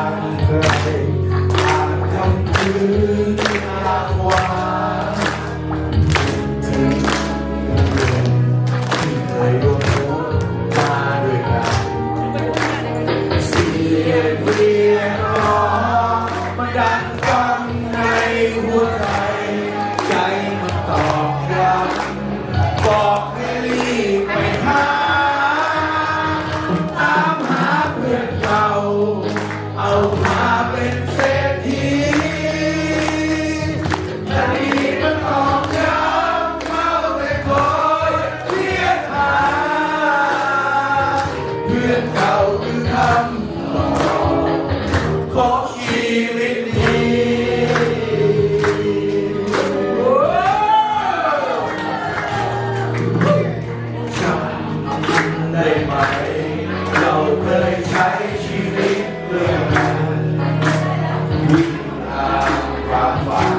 างเคยผ่านคำคืนรางวัลถึงที่เคยร่วมทุกข์มาด้วยกันเสียงเรียกร้องมาดังฟังในหัวใจใจมันตอบรับบอกให้รีบไปหา เพื่อเก่าคือคำขอชีวิตนี้จำได้ไหม เราเคยใช้ชีวิตเพื่อกันวิ่งตามความฝัน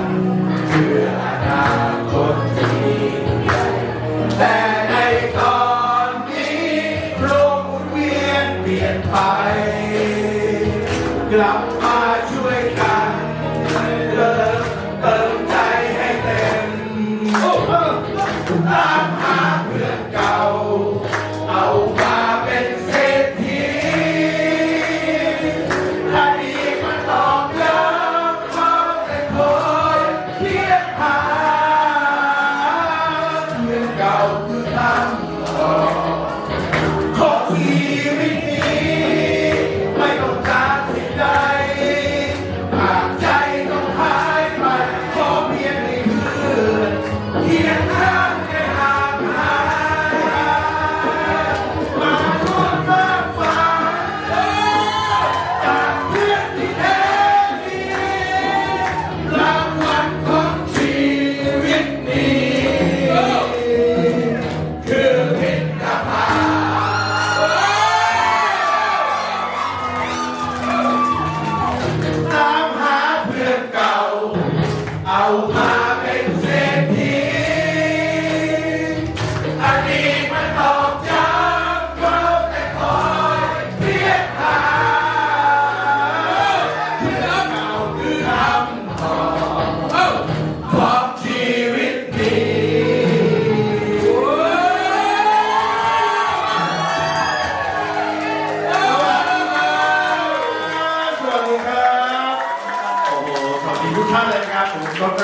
เพื่ออนาคตที่ยิ่งใหญ่แต่ในตอน กลับมาช่วยกันเติมเติมใจให้เต็ม มาเป็นเศรษฐีอดีตมันตอกย้ำเราแต่คอยเพียรหาเพื่อเก่าคือทำต่อของครัทุกท่านเลย Dr.